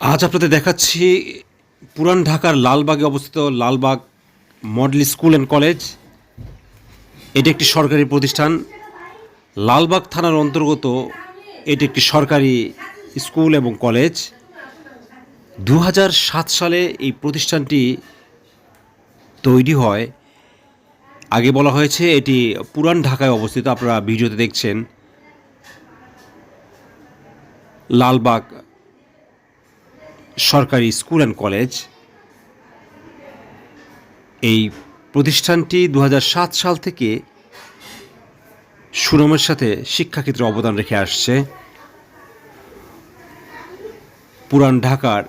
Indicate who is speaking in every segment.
Speaker 1: আজ আপনাদের দেখাচ্ছি পুরান ঢাকার লালবাগে অবস্থিত Lalbagh model school and college. এটি একটি সরকারি প্রতিষ্ঠান। লালবাগ থানার অন্তর্গত এটি একটি সরকারি স্কুল এবং কলেজ। দু সালে এই প্রতিষ্ঠানটি তৈরি হয়। আগে বলা হয়েছে এটি পুরান ঢাকায় অবস্থিত, আপনারা ভিডিওতে দেখছেন। লালবাগ সরকারি স্কুল অ্যান্ড কলেজ এই প্রতিষ্ঠানটি দু হাজার সাত সাল থেকে সুনামের সাথে শিক্ষাক্ষেত্রে অবদান রেখে আসছে। পুরান ঢাকার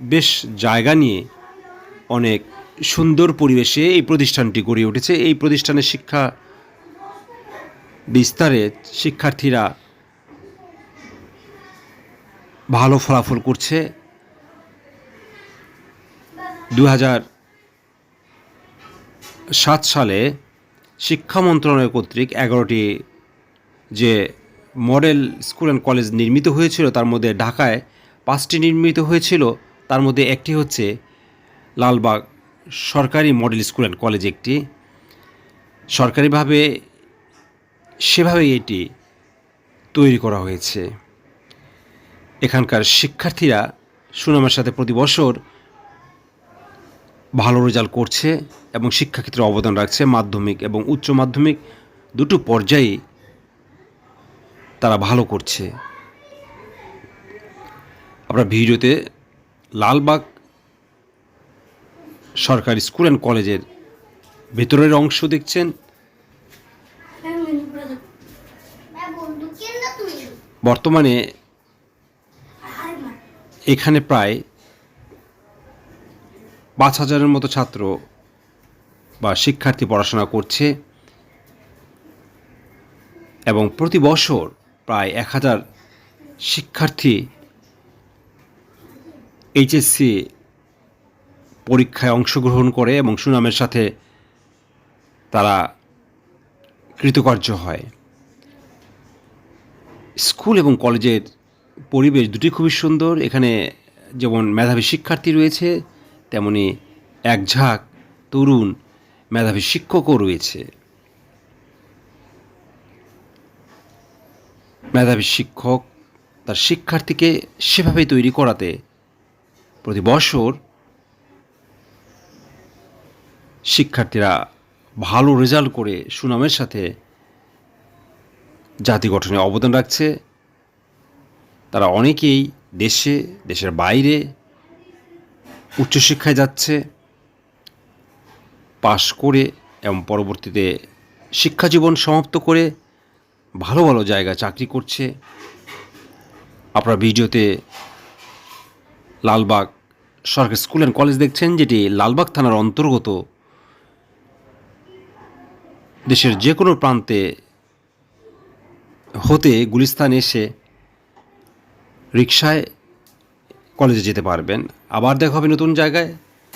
Speaker 1: বেশ জায়গা নিয়ে অনেক সুন্দর পরিবেশে এই প্রতিষ্ঠানটি গড়ে উঠেছে। এই প্রতিষ্ঠানের শিক্ষা বিস্তারে শিক্ষার্থীরা ভালো ফলাফল করছে। দু সাত সালে শিক্ষা মন্ত্রণালয় কর্তৃক এগারোটি যে মডেল স্কুল অ্যান্ড কলেজ নির্মিত হয়েছিল, তার মধ্যে ঢাকায় পাঁচটি নির্মিত হয়েছিল। তার মধ্যে একটি হচ্ছে লালবাগ সরকারি মডেল স্কুল অ্যান্ড কলেজ একটি। সরকারিভাবে সেভাবেই এটি তৈরি করা হয়েছে। এখানকার শিক্ষার্থীরা সুনামের সাথে প্রতি বছর ভালো রেজাল্ট করছে এবং শিক্ষাক্ষেত্রে অবদান রাখছে মাধ্যমিক এবং উচ্চ মাধ্যমিক দুটো পর্যায়ে তারা ভালো করছে। আপনারা ভিডিওতে লালবাগ সরকারি স্কুল অ্যান্ড কলেজের ভেতরের অংশ দেখছেন। বর্তমানে এখানে প্রায় পাঁচ হাজারের মতো ছাত্র বা শিক্ষার্থী পড়াশোনা করছে এবং প্রতি বছর প্রায় এক হাজার শিক্ষার্থী এইচএসসি পরীক্ষায় অংশগ্রহণ করে এবং সুনামের সাথে তারা কৃতকার্য হয়। স্কুল এবং কলেজের পরিবেশ দুটি খুবই সুন্দর। এখানে যেমন মেধাবী শিক্ষার্থী রয়েছে তেমনি একঝাঁক, তরুণ মেধাবী শিক্ষকও রয়েছে। মেধাবী শিক্ষক তার শিক্ষার্থীকে সেভাবে তৈরি করাতে প্রতি বছর শিক্ষার্থীরা ভালো রেজাল্ট করে সুনামের সাথে জাতি গঠনে অবদান রাখছে। তারা অনেকেই দেশে, দেশের বাইরে উচ্চশিক্ষায় যাচ্ছে, পাশ করে এবং পরবর্তীতে শিক্ষা জীবন সমাপ্ত করে ভালো ভালো জায়গায় চাকরি করছে। আপনারা ভিডিওতে লালবাগ সরকারি স্কুল অ্যান্ড কলেজ দেখছেন, যেটি লালবাগ থানার অন্তর্গত। দেশের যে কোনো প্রান্তে হতে গুলিস্তান এসে রিকশায় কলেজে যেতে পারবেন। আবার দেখা হবে নতুন জায়গায়।